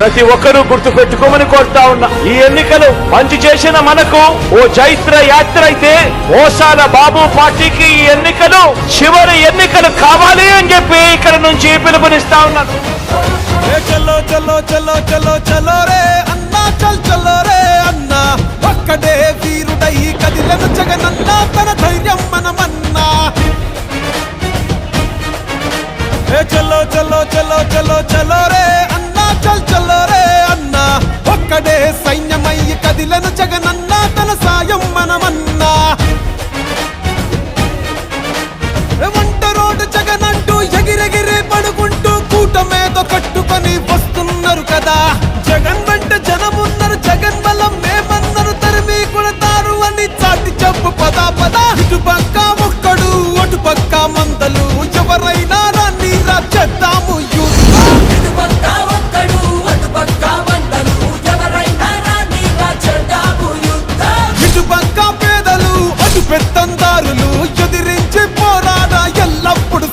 ప్రతి ఒక్కరూ గుర్తు పెట్టుకోమని కోరుతా ఉన్నా. ఈ ఎన్నికలు మంచి చేసిన మనకు ఓ చైత్ర యాత్ర అయితే ఓసాల బాబు పార్టీకి ఈ ఎన్నికలు చివరి ఎన్నికలు కావాలి అని చెప్పి ఇక్కడ నుంచి పిలుపునిస్తా ఉన్నాను. చల్లో చలో చలో చలో చలో చలో రే అన్నా చల్ చలో రే అన్నా. ఒక్కడే వీరుడై కదిలను జగనన్నా తన ధైర్యం మనమన్నా. చలో చలో చలో చలో చలో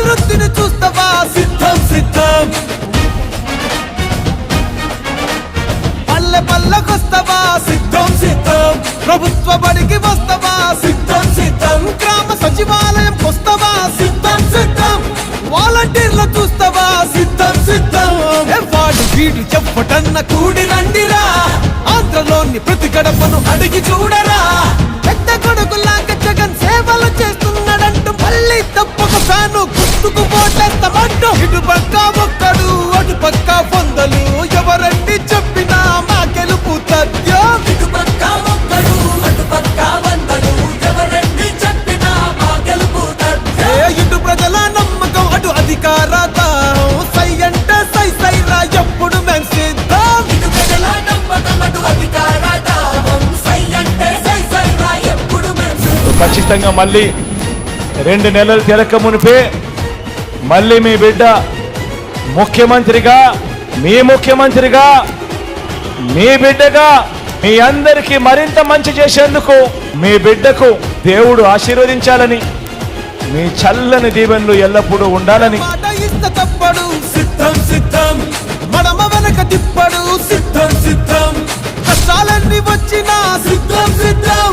అభివృద్ధిని చూస్తావా? సిద్ధం సిద్ధం. పల్లె పల్లెకొస్తావా? సిద్ధం సిద్ధం. ప్రభుత్వ బడికి వస్తావా? సిద్ధం సిద్ధం. గ్రామ సచివాలయం వస్తవా సిద్ధం సిద్ధం. వాలంటీర్లు చూస్తావా? సిద్ధం సిద్ధం. వాడు వీడు చెప్పటన్న కూడి రండిరా. ఆంధ్రలోని ప్రతి గడపను అడిగి చూడరా. ఖచ్చితంగా మళ్ళీ రెండు నెలలు తిరక మునిపే మళ్ళీ మీ బిడ్డ ముఖ్యమంత్రిగా మీ ముఖ్యమంత్రిగా మీ బిడ్డగా మీ అందరికీ మరింత మంచి చేసేందుకు మీ బిడ్డకు దేవుడు ఆశీర్వదించాలని మీ చల్లని దీవెనలు ఎల్లప్పుడూ ఉండాలని. వచ్చిన తప్పడు సిద్ధం సిద్ధం. మడమ వెనక తిప్పడు సిద్ధం సిద్ధం. కష్టాలన్నీ వచ్చినా సిద్ధం సిద్ధం.